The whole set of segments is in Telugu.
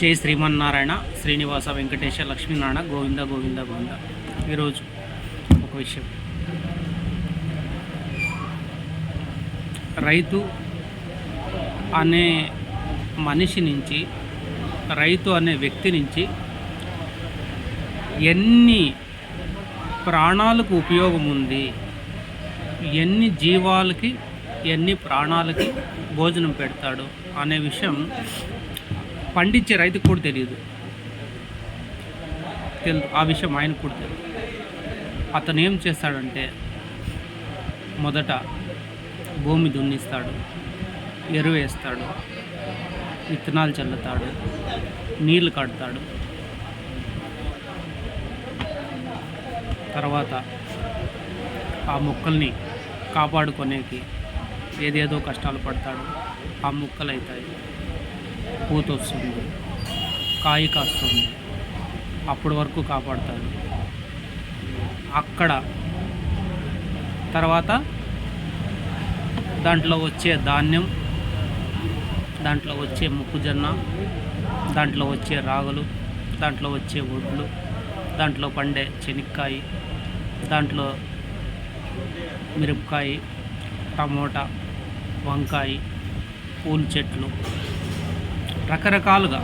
జై శ్రీమన్నారాయణ శ్రీనివాస వెంకటేశ్వర లక్ష్మీనారాయణ గోవింద గోవింద గోవింద. ఈరోజు ఒక విషయం. రైతు అనే మనిషి నుంచి రైతు అనే వ్యక్తి నుంచి ఎన్ని ప్రాణాలకు ఉపయోగం ఉంది ఎన్ని జీవాలకి ఎన్ని ప్రాణాలకి భోజనం పెడతాడు అనే విషయం పండించే రైతుకు కూడా తెలియదు. తెలుసు. ఆ విషయం ఆయనకు కూడా తెలియదు అతను ఏం చేస్తాడంటే మొదట భూమి దున్నిస్తాడు ఎరువు వేస్తాడు విత్తనాలు చల్లుతాడు నీళ్ళు కడతాడు. తర్వాత ఆ మొక్కల్ని కాపాడుకునేకి ఏదేదో కష్టాలు పడతాడు. ఆ మొక్కలు అవుతాయి పూత వస్తుంది కాయ కాస్తుంది. అప్పటి వరకు కాపాడుతాడు అక్కడ తర్వాత దాంట్లో వచ్చే ధాన్యం దాంట్లో వచ్చే మొక్కజొన్న దాంట్లో వచ్చే రాగులు దాంట్లో వచ్చే ఒడ్లు దాంట్లో పండే చెనిక్కాయ దాంట్లో మిరపకాయ టమోటా వంకాయ పూల చెట్లు రకరకాలుగా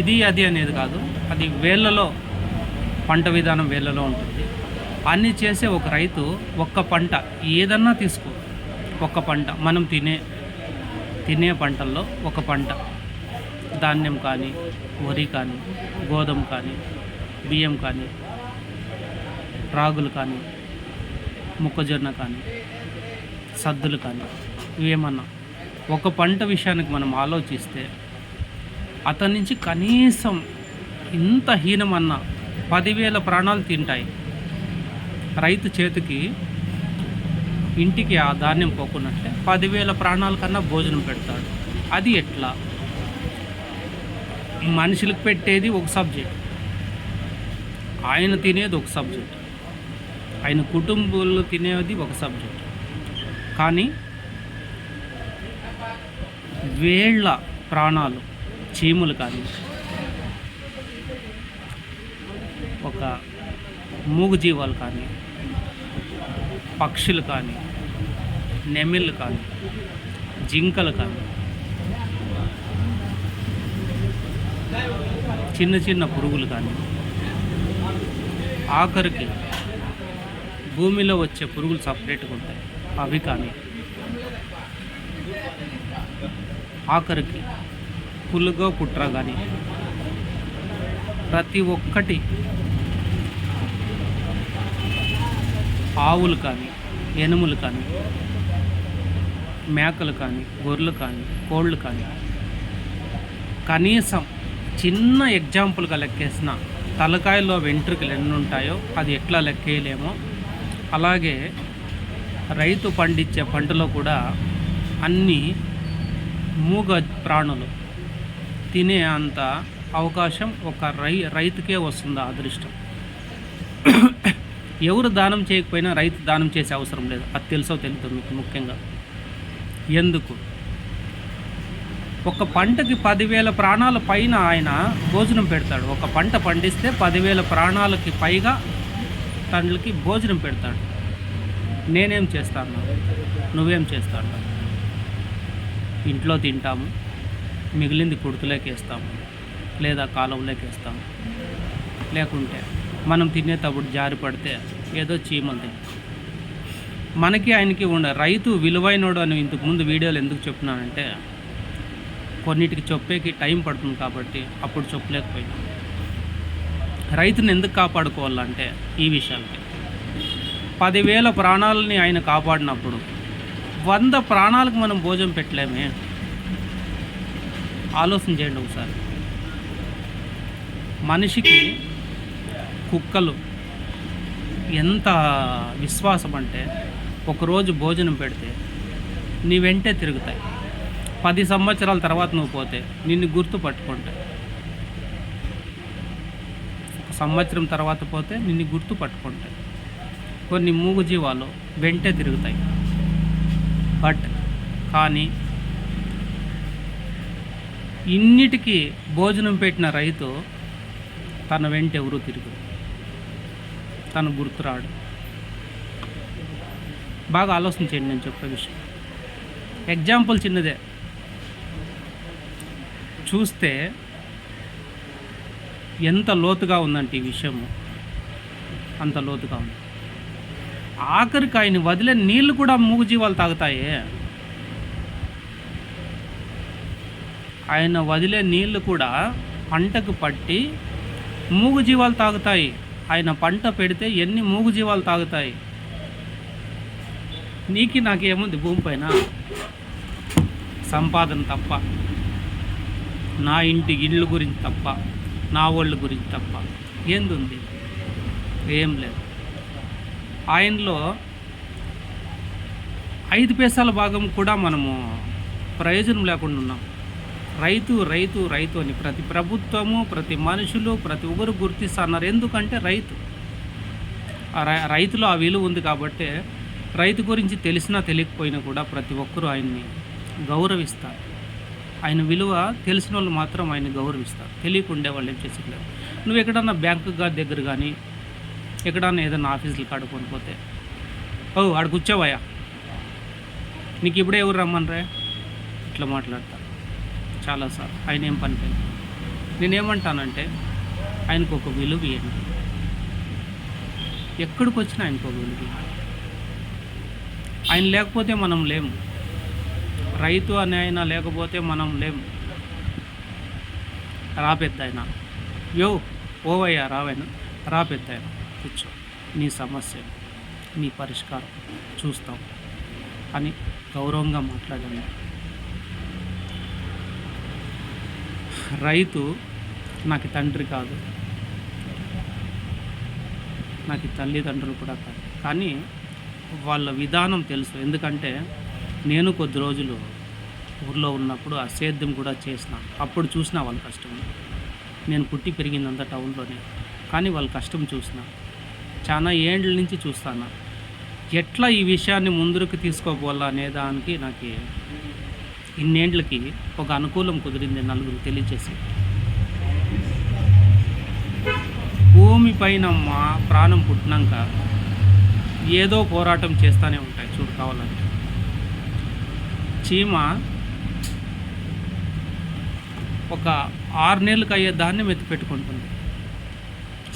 ఇది అది అనేది కాదు. అది వేళ్ళలో పంట విధానం వేళ్ళలో ఉంటుంది. అన్నీ చేసే ఒక రైతు ఒక్క పంట ఏదన్నా తీసుకో. ఒక్క పంట మనం తినే తినే పంటల్లో ఒక పంట. ధాన్యం కానీ వరి కానీ గోధుమ కానీ బియ్యం కానీ రాగులు కానీ మొక్కజొన్న కానీ సద్దులు కానీ ఇవేమన్నా. ఒక పంట విషయానికి మనం ఆలోచిస్తే అతని నుంచి కనీసం ఇంత హీనమన్న పదివేల ప్రాణాలు తింటాయి. రైతు చేతికి ఇంటికి ఆ ధాన్యం పోకున్నట్టే పదివేల ప్రాణాల కన్నా భోజనం పెడతాడు. అది ఎట్లా? మనుషులకు పెట్టేది ఒక సబ్జెక్ట్. ఆయన తినేది ఒక సబ్జెక్ట్. ఆయన కుటుంబంలో తినేది ఒక సబ్జెక్ట్. కానీ వేళ్ళ ప్రాణాలు చీములు కానీ ఒక మూగజీవాలు కానీ పక్షులు కానీ నెమిళ్ళు కానీ జింకలు కానీ చిన్న చిన్న పురుగులు కానీ ఆఖరికి భూమిలో వచ్చే పురుగులు సపరేట్గా ఉంటాయి. అవి కానీ ఆఖరికి పులుగో పుట్ర కానీ ప్రతి ఒక్కటి ఆవులు కానీ ఎనుములు కానీ మేకలు కానీ గొర్రెలు కానీ కోళ్ళు కానీ. కనీసం చిన్న ఎగ్జాంపుల్గా లెక్కేసిన తలకాయలో వెంట్రుకలు ఎన్ని ఉంటాయో అది ఎట్లా లెక్కేయలేమో. అలాగే రైతు పండించే పంటలో కూడా అన్ని మూగ ప్రాణులు తినే అంత అవకాశం ఒక రై రైతుకే వస్తుంది అదృష్టం? ఎవరు దానం చేయకపోయినా రైతు దానం చేసే అవసరం లేదు. అది తెలుసో తెలుస్తుంది మీకు ముఖ్యంగా. ఎందుకు? ఒక పంటకి పదివేల ప్రాణాల పైన ఆయన భోజనం పెడతాడు. ఒక పంట పండిస్తే పదివేల ప్రాణాలకి పైగా తండ్రికి భోజనం పెడతాడు. నేనేం చేస్తాను? నువ్వేం చేస్తాను ఇంట్లో తింటాము. మిగిలింది కుడుతులోకి వేస్తాము లేదా కాలువలోకి వేస్తాము లేకుంటే మనం తినేటప్పుడు జారి పడితే ఏదో చీమలు తింటాం. మనకి ఆయనకి ఉండ రైతు విలువైనోడు అని ఇంతకుముందు వీడియోలు ఎందుకు చెప్తున్నానంటే కొన్నిటికి చెప్పేకి టైం పడుతుంది కాబట్టి అప్పుడు చెప్పలేకపోయినా. రైతుని ఎందుకు కాపాడుకోవాలంటే ఈ విషయాలకి. పదివేల ప్రాణాలని ఆయన కాపాడినప్పుడు వంద ప్రాణాలకు మనం భోజనం పెట్టలేమే. ఆలోచన చేయండి ఒకసారి. మనిషికి కుక్కలు ఎంత విశ్వాసం అంటే ఒకరోజు భోజనం పెడితే నీ వెంటే తిరుగుతాయి. పది సంవత్సరాల తర్వాత నువ్వు పోతే నిన్ను గుర్తు పట్టుకుంటాయి. ఒక సంవత్సరం తర్వాత పోతే నిన్ను గుర్తు పట్టుకుంటాయి. కొన్ని మూగజీవాలు వెంటే తిరుగుతాయి. బట్ కానీ ఇన్నిటికీ భోజనం పెట్టిన రైతు తన వెంట ఎవరు తిరుగు తను గుర్తురాడు. బాగా ఆలోచించండి నేను చెప్పే విషయం. ఎగ్జాంపుల్ చిన్నదే. చూస్తే ఎంత లోతుగా ఉందంటే ఈ విషయము. అంత లోతుగా ఉంది. ఆఖరికి ఆయన వదిలే నీళ్ళు కూడా మూగజీవాలు తాగుతాయి. ఆయన వదిలే నీళ్ళు కూడా పంటకు పట్టి మూగు జీవాలు తాగుతాయి. ఆయన పంట పెడితే ఎన్ని మూగు జీవాలు తాగుతాయి? నీకు నాకేముంది భూమిపైన సంపాదన తప్ప. నా ఇంటి ఇళ్ళు గురించి తప్ప. నా వాళ్ళ గురించి తప్ప. ఏందుంది? ఏం లేదు. ఆయనలో ఐదు పైసల భాగం కూడా మనము ప్రయోజనం లేకుండా ఉన్నాం. రైతు రైతు రైతు అని ప్రతి ప్రభుత్వము ప్రతి మనుషులు ప్రతి ఒక్కరు గుర్తిస్తున్నారు. ఎందుకంటే రైతు రై- రైతులో ఆ విలువ ఉంది కాబట్టి రైతు గురించి తెలిసినా తెలియకపోయినా కూడా ప్రతి ఒక్కరూ ఆయన్ని గౌరవిస్తారు. ఆయన విలువ తెలిసిన వాళ్ళు మాత్రం ఆయన్ని గౌరవిస్తారు. తెలియకుండే వాళ్ళు ఏం చేసేట్లేదు. నువ్వు ఎక్కడన్నా బ్యాంకు దగ్గర కానీ ఎక్కడన్నా ఏదైనా ఆఫీసులు కాడుకొని పోతే ఓ ఆడ కూర్చోవయ్యా నీకు ఇప్పుడే ఎవరు రమ్మనరే? ఇట్లా చాలా సార్. ఆయన ఏం పనిపై నేనేమంటానంటే ఆయనకు ఒక విలువ ఇవ్వండి. ఎక్కడికి వచ్చినా ఆయనకు ఒక విలువ ఆయన లేకపోతే మనం లేము. రైతు అనే ఆయన లేకపోతే మనం లేము. రాపెద్ద ఆయన యో ఓవయ్యా రావాయన రాపెద్ద ఆయన కూర్చో. నీ సమస్య నీ పరిష్కారం చూస్తాం. అని గౌరవంగా మాట్లాడండి. రైతు నాకు తండ్రి కాదు. నాకు తల్లిదండ్రులు కూడా కాదు. కానీ వాళ్ళ విధానం తెలుసు. ఎందుకంటే నేను కొద్ది రోజులు ఊర్లో ఉన్నప్పుడు ఆ సేద్యం కూడా చేసిన. అప్పుడు చూసిన వాళ్ళ కష్టం. నేను పుట్టి పెరిగిందంతా టౌన్లోనే. కానీ వాళ్ళ కష్టం చూసిన. చాలా ఏండ్ల నుంచి చూస్తాను. ఎట్లా ఈ విషయాన్ని ముందుకు తీసుకోపోవాలా అనే దానికి నాకు ఇన్నేండ్లకి ఒక అనుకూలం కుదిరింది నలుగురు తెలియచేసి. భూమి పైన మా ప్రాణం పుట్టినాక ఏదో పోరాటం చేస్తూనే ఉంటాయి చూడు కావాలంటే. చీమ ఒక ఆరు నెలలకు అయ్యే దాన్ని మెత్తి పెట్టుకుంటుంది.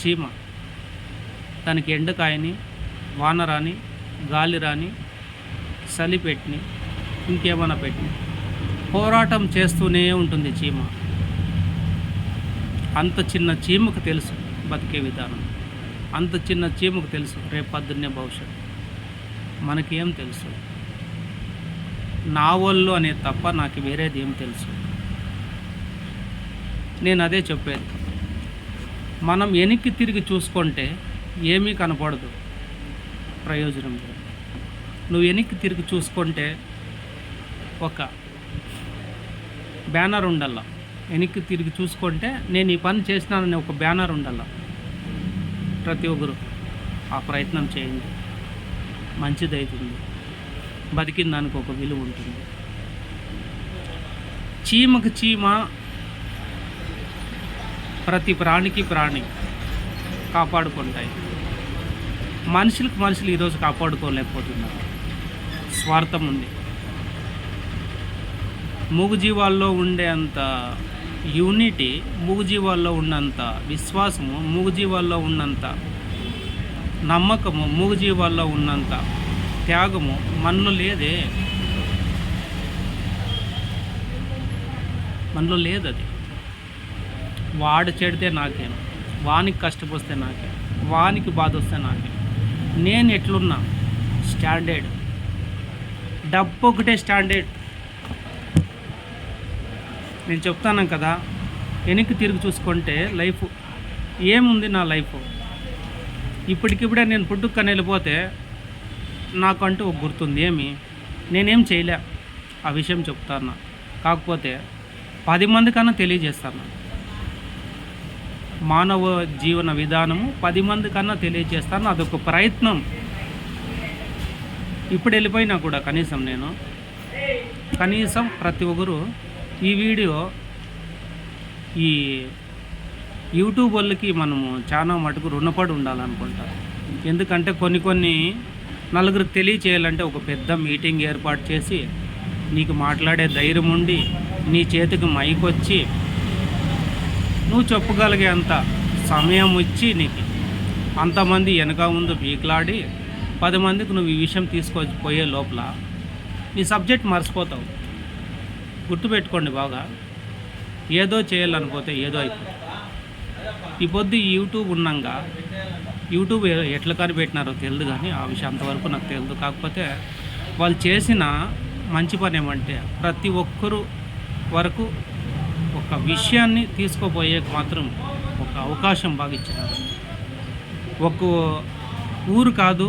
చీమ. దానికి ఎండ కాయని వాన రాని గాలి రాని చలి పెట్టిని ఇంకేమైనా పెట్టిని పోరాటం చేస్తూనే ఉంటుంది చీమ. అంత చిన్న చీమకు తెలుసు బతికే విధానం. అంత చిన్న చీమకు తెలుసు రేపు పొద్దున్నే భవిష్యత్తు. మనకేం తెలుసు? నా వాళ్ళు తప్ప నాకు వేరేది ఏం తెలుసు? నేను అదే చెప్పేది. మనం వెనక్కి తిరిగి చూసుకుంటే ఏమీ కనపడదు. ప్రయోజనం లేదు. నువ్వు వెనక్కి తిరిగి చూసుకుంటే ఒక బ్యానర్ ఉండాల వెనక్కి తిరిగి చూసుకుంటే నేను ఈ పని చేసినానని ఒక బ్యానర్ ఉండాల ప్రతి ఒక్కరు ఆ ప్రయత్నం చేయండి. మంచిదైతుంది. అవుతుంది బతికిన దానికి ఒక విలువ ఉంటుంది. చీమకు చీమ ప్రతి ప్రాణికి ప్రాణి కాపాడుకుంటాయి. మనుషులకు మనుషులు ఈరోజు కాపాడుకోలేకపోతున్నారు. స్వార్థం ఉంది. మూగుజీవాల్లో జీవాల్లో ఉండేంత యూనిటీ మూగుజీవాల్లో ఉన్నంత విశ్వాసము మూగుజీవాల్లో ఉన్నంత నమ్మకము మూగుజీవాల్లో ఉన్నంత త్యాగము మనలో లేదే. మనలో లేదు అది వాడు చెడితే నాకేం వానికి కష్టపొస్తే నాకేం వానికి బాధ వస్తే నాకేం. నేను ఎట్లున్నా స్టాండర్డ్. డబ్బు ఒకటే స్టాండర్డ్. నేను చెప్తాను కదా వెనక్కి తిరిగి చూసుకుంటే లైఫ్ ఏముంది నా లైఫ్? ఇప్పటికిప్పుడే నేను పుట్టుకని వెళ్ళిపోతే నాకంటూ ఒక గుర్తుంది ఏమి? నేనేం చేయలే. ఆ విషయం చెప్తాను. కాకపోతే పది మంది కన్నా తెలియజేస్తాను. మానవ జీవన విధానము పది మంది కన్నా తెలియజేస్తాను. అదొక ప్రయత్నం. ఇప్పుడు వెళ్ళిపోయినా కూడా కనీసం నేను. కనీసం ప్రతి ఒక్కరు ఈ వీడియో ఈ యూట్యూబ్ వాళ్ళకి మనము చాలా మటుకు రుణపడి ఉండాలనుకుంటా. ఎందుకంటే కొన్ని కొన్ని నలుగురికి తెలియచేయాలంటే ఒక పెద్ద మీటింగ్ ఏర్పాటు చేసి నీకు మాట్లాడే ధైర్యం ఉండి నీ చేతికి మైక్ వచ్చి నువ్వు చెప్పగలిగే అంత సమయం ఇచ్చి నీకు అంతమంది వెనక ముందు పీకులాడి పది మందికి నువ్వు ఈ విషయం తీసుకొచ్చి పోయే లోపల నీ సబ్జెక్ట్ మర్చిపోతావు. గుర్తుపెట్టుకోండి బాగా. ఏదో చేయాలనిపోతే ఏదో అయిపోతుంది ఈ పొద్దు యూట్యూబ్ ఉన్నాగా యూట్యూబ్ ఎట్లా కనిపెట్టినారో తెలియదు కానీ ఆ విషయం అంతవరకు నాకు తెలియదు కాకపోతే వాళ్ళు చేసిన మంచి పని ఏమంటే ప్రతి ఒక్కరు వరకు ఒక విషయాన్ని తీసుకుపోయే మాత్రం ఒక అవకాశం బాగా ఇచ్చినారు. ఒక ఊరు కాదు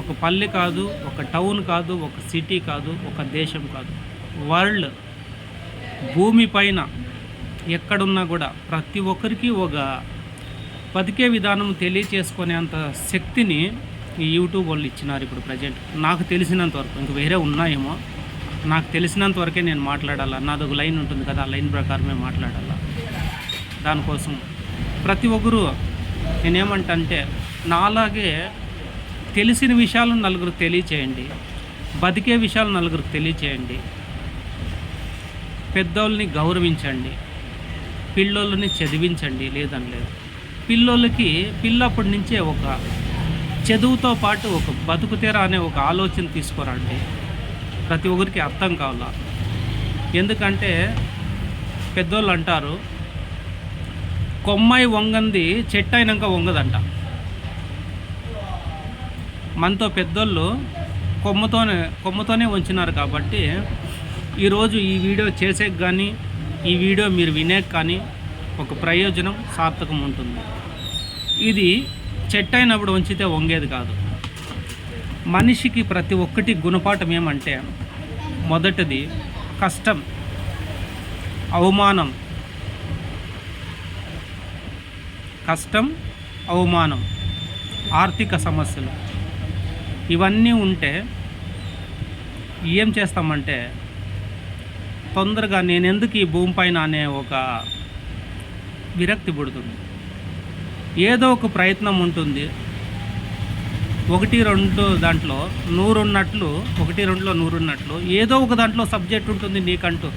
ఒక పల్లె కాదు ఒక టౌన్ కాదు ఒక సిటీ కాదు ఒక దేశం కాదు. వరల్డ్ భూమి పైన ఎక్కడున్నా కూడా ప్రతి ఒక్కరికి ఒక బతికే విధానం తెలియచేసుకునేంత శక్తిని ఈ యూట్యూబ్ వాళ్ళు ఇచ్చినారు ఇప్పుడు ప్రజెంట్. నాకు తెలిసినంత వరకు ఇంక వేరే ఉన్నాయేమో. నాకు తెలిసినంత వరకే నేను మాట్లాడాలా? నాది ఒక లైన్ ఉంటుంది కదా ఆ లైన్ ప్రకారమే మాట్లాడాలా? దానికోసం ప్రతి ఒక్కరూ నేనేమంటంటే నాలాగే తెలిసిన విషయాలు నలుగురు తెలియచేయండి. బతికే విషయాలు నలుగురికి తెలియచేయండి. పెద్దోళ్ళని గౌరవించండి పిల్లోళ్ళని చదివించండి లేదని లేదు పిల్లోళ్ళకి పిల్లప్పటి నుంచే ఒక చదువుతో పాటు ఒక బతుకుతెరా అనే ఒక ఆలోచన తీసుకురండి ప్రతి ఒక్కరికి అర్థం కావాలా? ఎందుకంటే పెద్దోళ్ళు అంటారు కొమ్మాయి వంగంది చెట్టు అయినాక వంగదంట. మనతో పెద్దోళ్ళు కొమ్మతోనే కొమ్మతోనే ఉంచినారు కాబట్టి ఈరోజు ఈ వీడియో చేసేకి కానీ ఈ వీడియో మీరు వినేకి కానీ ఒక ప్రయోజనం సార్థకం ఉంటుంది. ఇది చెట్టు అయినప్పుడు ఉంచితే వంగేది కాదు. మనిషికి ప్రతి ఒక్కటి గుణపాఠం ఏమంటే మొదటిది కష్టం అవమానం. కష్టం అవమానం ఆర్థిక సమస్యలు. ఇవన్నీ ఉంటే ఏం చేస్తామంటే తొందరగా నేను ఎందుకు ఈ భూమి పైన అనే ఒక విరక్తి పుడుతుంది. ఏదో ఒక ప్రయత్నం ఉంటుంది. ఒకటి రెండు దాంట్లో నూరున్నట్లు ఒకటి రెండులో నూరున్నట్లు ఏదో ఒక దాంట్లో సబ్జెక్ట్ ఉంటుంది నీకంటూ.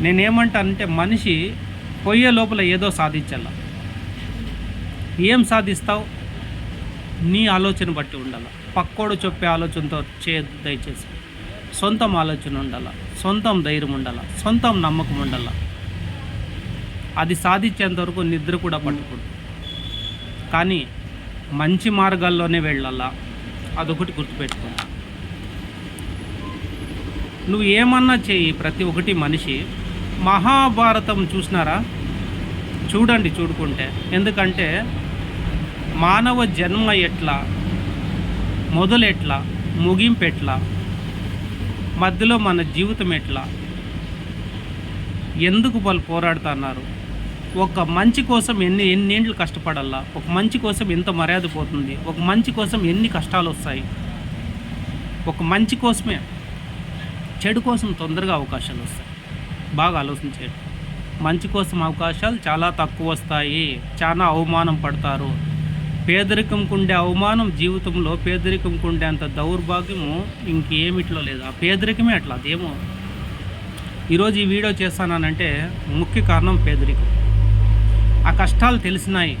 నేనేమంటానంటే మనిషి పోయే లోపల ఏదో సాధించాల. ఏం సాధిస్తావు? నీ ఆలోచన బట్టి ఉండాలి. పక్కోడు చెప్పే ఆలోచనతో చే దయచేసి. సొంతం ఆలోచన ఉండాలి. సొంతం ధైర్యం ఉండాల సొంతం నమ్మకం ఉండాల. అది సాధించేంత వరకు నిద్ర కూడా పట్టకూడదు. కానీ మంచి మార్గాల్లోనే వెళ్ళాలా అదొకటి గుర్తుపెట్టుకో నువ్వు ఏమన్నా చెయ్యి ప్రతి ఒక్కటి మనిషి మహాభారతం చూసినారా? చూడండి చూడుకుంటే. ఎందుకంటే మానవ జన్మ ఎట్లా మొదలు ఎట్లా ముగింపు ఎట్లా మధ్యలో మన జీవితం ఎట్లా? ఎందుకు వాళ్ళు పోరాడుతున్నారు? ఒక మంచి కోసం ఎన్ని ఎన్నేండ్లు కష్టపడాలా ఒక మంచి కోసం ఎంత మర్యాద పోతుంది? ఒక మంచి కోసం ఎన్ని కష్టాలు వస్తాయి? ఒక మంచి కోసమే చెడు కోసం తొందరగా అవకాశాలు వస్తాయి. బాగా ఆలోచించేయండి. మంచి కోసం అవకాశాలు చాలా తక్కువ వస్తాయి. చాలా అవమానం పడతారు. పేదరికంకు ఉండే అవమానం జీవితంలో పేదరికంకు ఉండే అంత దౌర్భాగ్యము ఇంకేమిట్లో లేదు. ఆ పేదరికమే అట్లా అదేమో. ఈరోజు ఈ వీడియో చేస్తానంటే ముఖ్య కారణం పేదరికం. ఆ కష్టాలు తెలిసినాయి.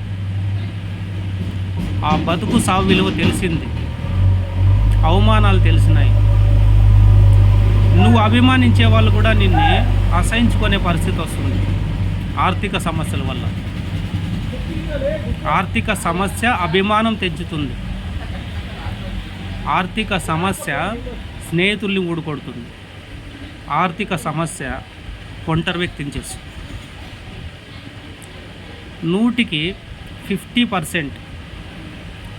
ఆ బతుకు సాగు విలువ తెలిసింది. అవమానాలు తెలిసినాయి. నువ్వు అభిమానించే వాళ్ళు కూడా నిన్ను అసహించుకునే పరిస్థితి వస్తుంది. ఆర్థిక సమస్యల వల్ల. ఆర్థిక సమస్య అభిమానం తెచ్చుతుంది. ఆర్థిక సమస్య స్నేహితుల్ని ఊడుకొడుతుంది. ఆర్థిక సమస్య ఒంటరి వ్యక్తిని చేస్తుంది. నూటికి ఫిఫ్టీ పర్సెంట్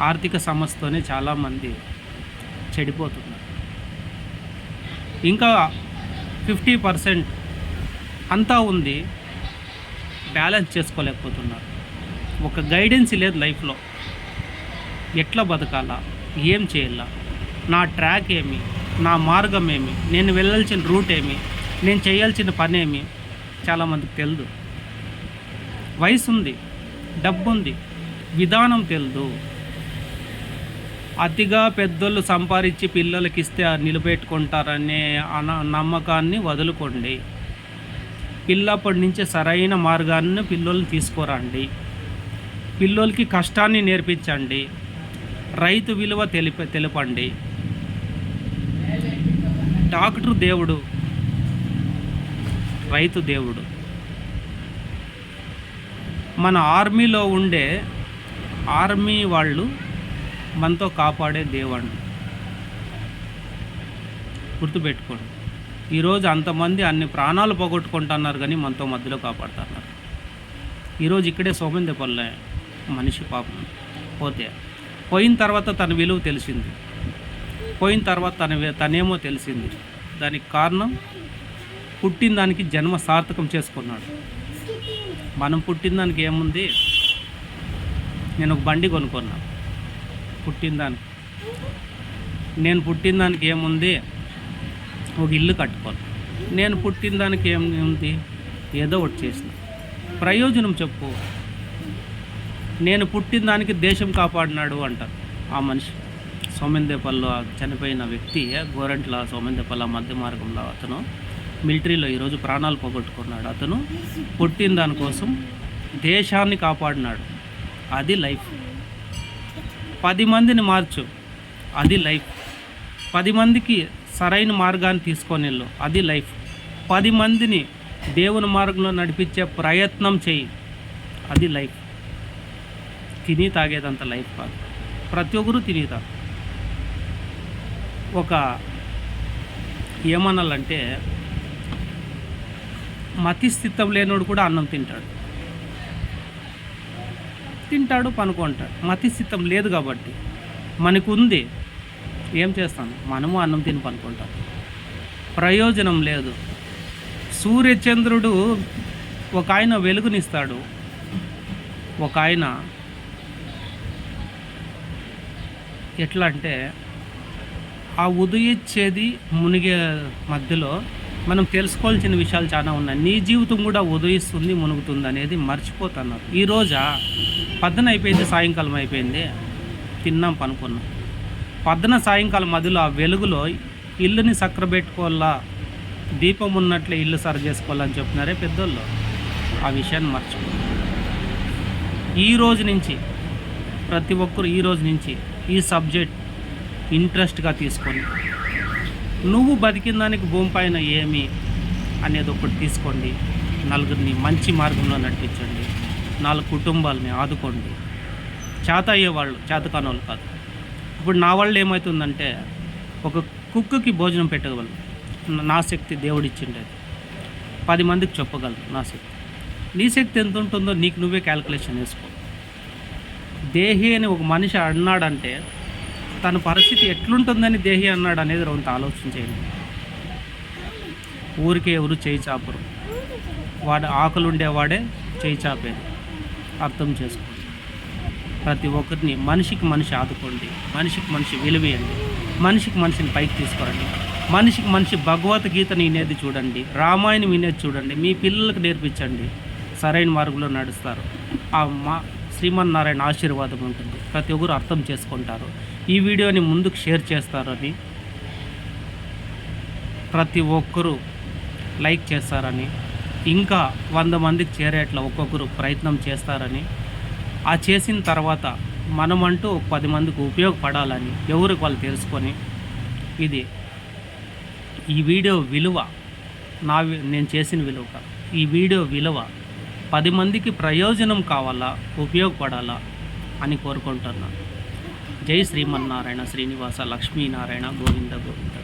ఆర్థిక సమస్యతోనే చాలామంది చెడిపోతున్నారు. ఇంకా ఫిఫ్టీ పర్సెంట్ అంతా ఉంది. బ్యాలెన్స్ చేసుకోలేకపోతున్నారు. ఒక గైడెన్స్ లేదు లైఫ్లో. ఎట్లా బతకాలా? ఏం చేయాలా? నా ట్రాక్ ఏమి? నా మార్గం ఏమి? నేను వెళ్ళాల్సిన రూట్ ఏమి? నేను చేయాల్సిన పని ఏమి? చాలామందికి తెలియదు వయసు ఉంది డబ్బు ఉంది విధానం తెలియదు అతిగా పెద్దోళ్ళు సంపాదించి పిల్లలకి ఇస్తే నిలబెట్టుకుంటారనే అన నమ్మకాన్ని వదులుకోండి. పిల్లప్పటి నుంచే సరైన మార్గాన్ని పిల్లల్ని తీసుకురండి. పిల్లోలకి కష్టాన్ని నేర్పించండి. రైతు విలువ తెలిప తెలపండి. డాక్టర్ దేవుడు. రైతు దేవుడు. మన ఆర్మీలో ఉండే ఆర్మీ వాళ్ళు మనతో కాపాడే దేవుడు గుర్తుపెట్టుకోండి. ఈరోజు అంతమంది అన్ని ప్రాణాలు పోగొట్టుకుంటున్నారు కానీ మనతో మధ్యలో కాపాడుతున్నారు. ఈరోజు ఇక్కడే సోమందేపల్లె మనిషి పాపం. పోతే పోయిన తర్వాత తన విలువ తెలిసింది. పోయిన తర్వాత తన తనేమో తెలిసింది. దానికి కారణం పుట్టిన దానికి జన్మ సార్థకం చేసుకున్నాడు. మనం పుట్టిన దానికి ఏముంది? నేను ఒక బండి కొనుక్కున్నా. పుట్టిన దానికి నేను పుట్టిన దానికి ఏముంది? ఒక ఇల్లు కట్టుకోను నేను పుట్టిన దానికి ఏముంది? ఏదో ఒకటి చేసిన. ప్రయోజనం చెప్పు. నేను పుట్టిన దానికి దేశం కాపాడినాడు అంటారు ఆ మనిషి సోమెందేపల్లి చనిపోయిన వ్యక్తి గోరంట్ల సోమెందేపల్ల మధ్య మార్గంలో అతను మిలిటరీలో ఈరోజు ప్రాణాలు పోగొట్టుకున్నాడు. అతను పుట్టిన దానికోసం దేశాన్ని కాపాడినాడు. అది లైఫ్. పది మందిని మార్చు. అది లైఫ్. పది మందికి సరైన మార్గాన్ని తీసుకొని వెళ్ళు అది లైఫ్. పది మందిని దేవుని మార్గంలో నడిపించే ప్రయత్నం చేయి. అది లైఫ్. తిని తాగేదంత లైఫ్ కాదు. ప్రతి ఒక్కరూ తిని తాగు ఒక ఏమనాలంటే మతి స్థితం లేనోడు కూడా అన్నం తింటాడు. తింటాడు పనుకుంటాడు. మతి స్థితం లేదు కాబట్టి మనకు ఉంది ఏం చేస్తాను మనము అన్నం తిని పనుకుంటాం. ప్రయోజనం లేదు. సూర్యచంద్రుడు ఒక ఆయన వెలుగునిస్తాడు. ఒక ఆయన ఎట్లా అంటే ఆ ఉదయించేది మునిగే మధ్యలో మనం తెలుసుకోవాల్సిన విషయాలు చాలా ఉన్నాయి. నీ జీవితం కూడా ఉదయిస్తుంది మునుగుతుంది అనేది మర్చిపోతున్నారు. ఈ రోజా పద్దన అయిపోయింది సాయంకాలం అయిపోయింది. తిన్నాం పనుకున్నాం. పద్దన సాయంకాలం మధ్యలో ఆ వెలుగులో ఇల్లుని సక్రబెట్టుకోవాలా దీపం ఉన్నట్లే ఇల్లు సరి చేసుకోవాలని చెప్తున్నారే పెద్దోళ్ళు. ఆ విషయాన్ని మర్చిపో. ఈ రోజు నుంచి ప్రతి ఒక్కరు ఈ రోజు నుంచి ఈ సబ్జెక్ట్ ఇంట్రెస్ట్గా తీసుకొని నువ్వు బతికిన దానికి భూమి పైన ఏమి? అనేది ఒకటి తీసుకోండి. నలుగురిని మంచి మార్గంలో నడిపించండి. నాలుగు కుటుంబాలని ఆదుకోండి. చేత అయ్యేవాళ్ళు చేతకాని వాళ్ళు కాదు. ఇప్పుడు నా వాళ్ళు ఏమవుతుందంటే ఒక కుక్కకి భోజనం పెట్టగలను. నా శక్తి దేవుడు ఇచ్చిండేది పది మందికి చెప్పగలను నా శక్తి. నీ శక్తి ఎంత ఉంటుందో నీకు నువ్వే క్యాలిక్యులేషన్ వేసుకో. దేహి అని ఒక మనిషి అన్నాడంటే తన పరిస్థితి ఎట్లుంటుందని దేహి అన్నాడు అనేది కొంత ఆలోచన చేయండి ఊరికే ఎవరు చేయి చాపరు. వాడు ఆకలి ఉండేవాడే చేయి చాపేది. అర్థం చేసుకోండి. ప్రతి ఒక్కరిని మనిషికి మనిషి ఆదుకోండి. మనిషికి మనిషి విలువేయండి. మనిషికి మనిషిని పైకి తీసుకురండి. మనిషికి మనిషి భగవద్గీతని వినేది చూడండి. రామాయణం వినేది చూడండి. మీ పిల్లలకు నేర్పించండి. సరైన మార్గంలో నడుస్తారు. ఆ మా శ్రీమన్నారాయణ ఆశీర్వాదం ఉంటుంది. ప్రతి ఒక్కరు అర్థం చేసుకుంటారు. ఈ వీడియోని ముందుకు షేర్ చేస్తారని ప్రతి ఒక్కరూ లైక్ చేస్తారని ఇంకా వంద మందికి చేరేట్లా ఒక్కొక్కరు ప్రయత్నం చేస్తారని ఆ చేసిన తర్వాత మనమంటూ ఒక పది మందికి ఉపయోగపడాలని ఎవరికి వాళ్ళు తెలుసుకొని ఇది ఈ వీడియో విలువ నా వి- నేను చేసిన విలువ కాదు. ఈ వీడియో విలువ పది మందికి ప్రయోజనం కావాలా? ఉపయోగపడాలా? అని కోరుకుంటున్నాను జై శ్రీమన్నారాయణ శ్రీనివాస లక్ష్మీనారాయణ గోవింద గోవింద.